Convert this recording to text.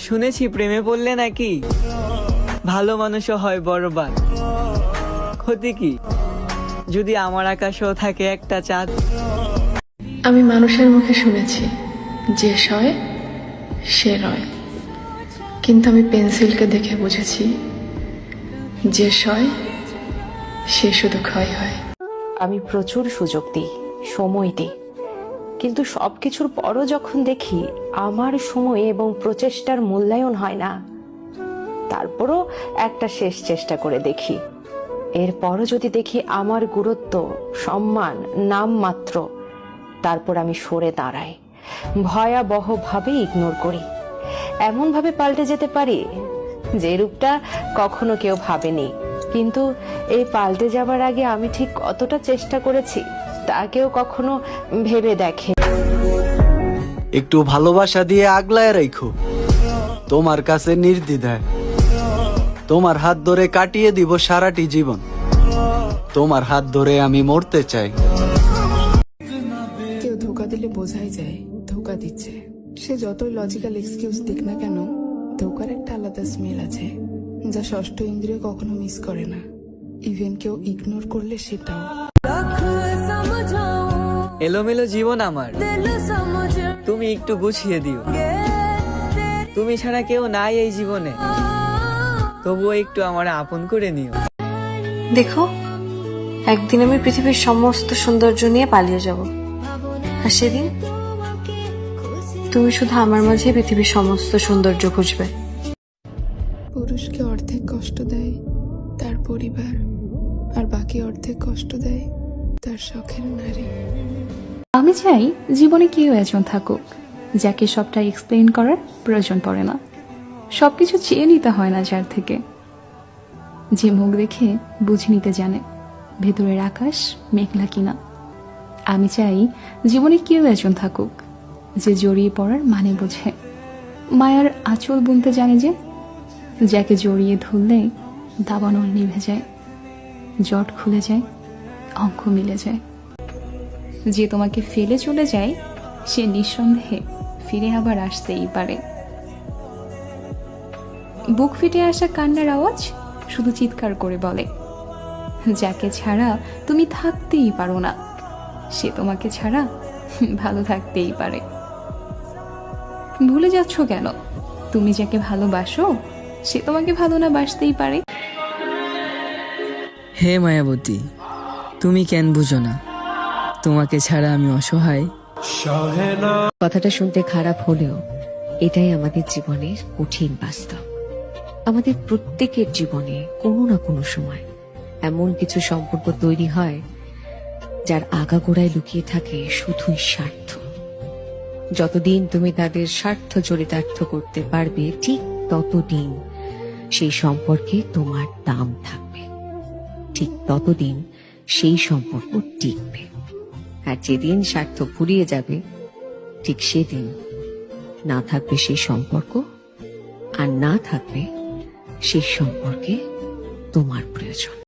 শুনেছি প্রেমে পড়লে নাকি ভালো মানুষও হয় বড়বাদ ক্ষতি কি? যদি আমার আকাশেও থাকে একটা চাঁদ। আমি মানুষের মুখে শুনেছি যে সয় সে রয়। কিন্তু আমি পেন্সিলকে দেখে বুঝেছি যে সয় সে শুধু ক্ষয় হয়। আমি প্রচুর সুযোগ দিই সময় দিই। কিন্তু সব কিছুর পরও যখন দেখি আমার সময় এবং প্রচেষ্টার মূল্যায়ন হয় না, তারপরও একটা শেষ চেষ্টা করে দেখি। এরপরও যদি দেখি আমার গুরুত্ব, সম্মান নাম মাত্র তারপর আমি সরে দাঁড়াই, ভয়াবহভাবে ইগনোর করি। এমনভাবে পাল্টে যেতে পারি যে রূপটা কখনো কেউ ভাবেনি। কিন্তু এই পাল্টে যাবার আগে আমি ঠিক কতটা চেষ্টা করেছি তা কেউ কখনো ভেবে দেখে। একটু ভালোবাসা দিয়ে আগলায় রাখো তোমার কাছে নির্দ্বিধায়। তোমার হাত ধরে কাটিয়ে দিব সারাটি জীবন। তোমার হাত ধরে আমি মরতে চাই। কেউ ধোকা দিলে বোঝাই যায় ধোকা দিচ্ছে। সে যতই লজিক্যাল এক্সকিউজ দিক না কেন ধোকার একটা আলাদা স্মেল আছে যা ষষ্ঠ ইন্দ্রিয় কখনো মিস করে না। ইভেন কেউ ইগনোর করলে সেটাও। এলোমেলো জীবন আমার। তুমি একটু গুছিয়ে দিও। তুমি ছাড়া কেউ নাই এই জীবনে। তবুও একটু আমার আপন করে নিও। দেখো একদিন আমি পৃথিবীর সমস্ত সৌন্দর্য নিয়ে পালিয়ে যাব। আর সেদিন তুমি শুধু আমার মাঝে পৃথিবীর সমস্ত সৌন্দর্য খুঁজবে। পুরুষকে অর্ধেক কষ্ট দেয় তার পরিবার আর বাকি অর্ধেক কষ্ট দেয়। তার শখের নারী। আমি চাই জীবনে কেউ একজন থাকুক, যাকে সবটা এক্সপ্লেন করার প্রয়োজন পড়ে না। সবকিছু চেয়ে নিতে হয় না যার থেকে। যে মুখ দেখে বুঝে নিতে জানে, ভেতরের আকাশ মেঘলা কিনা। আমি চাই জীবনে কেউ একজন থাকুক, যে জড়িয়ে পড়ার মানে বোঝে। মায়ার আঁচল বুনতে জানে যে, যাকে জড়িয়ে ধরলে দাবানল নিভে যায়, জট খুলে যায়। অঙ্ক মিলে যায়। যে তোমাকে ফেলে চলে যায়, সে নিঃসন্দেহে ফিরে আবার আসতেই পারে। বুক ফিটে আসা কান্নার আওয়াজ শুধু চিৎকার করে বলে, যাকে ছাড়া তুমি থাকতেই পারো না, সে তোমাকে ছাড়া ভালো থাকতেই পারে। ভুলে যাচ্ছ কেন? তুমি যাকে ভালোবাসো, সে তোমাকে ভালো না বাসতেই পারে? হে মায়াবতী তুমি কেন বুঝো না? তোমাকে ছাড়া আমি অসহায়। কথাটা শুনতে খারাপ হলেও এটাই আমাদের জীবনের কঠিন বাস্তব। আমাদের প্রত্যেকের জীবনে কোনো না কোনো সময় এমন কিছু সম্পর্ক তৈরি হয় যার আগাগোড়ায় লুকিয়ে থাকে শুধুই স্বার্থ। যতদিন তুমি তাদের স্বার্থ চরিতার্থ করতে পারবে, ঠিক ততদিন সেই সম্পর্কে তোমার দাম থাকবে। ঠিক ততদিন সেই সম্পর্ক টিকবে। আর যেদিন স্বার্থ ফুরিয়ে যাবে, ঠিক সেদিন না থাকবে সেই সম্পর্ক, আর না থাকবে সেই সম্পর্কে তোমার প্রয়োজন।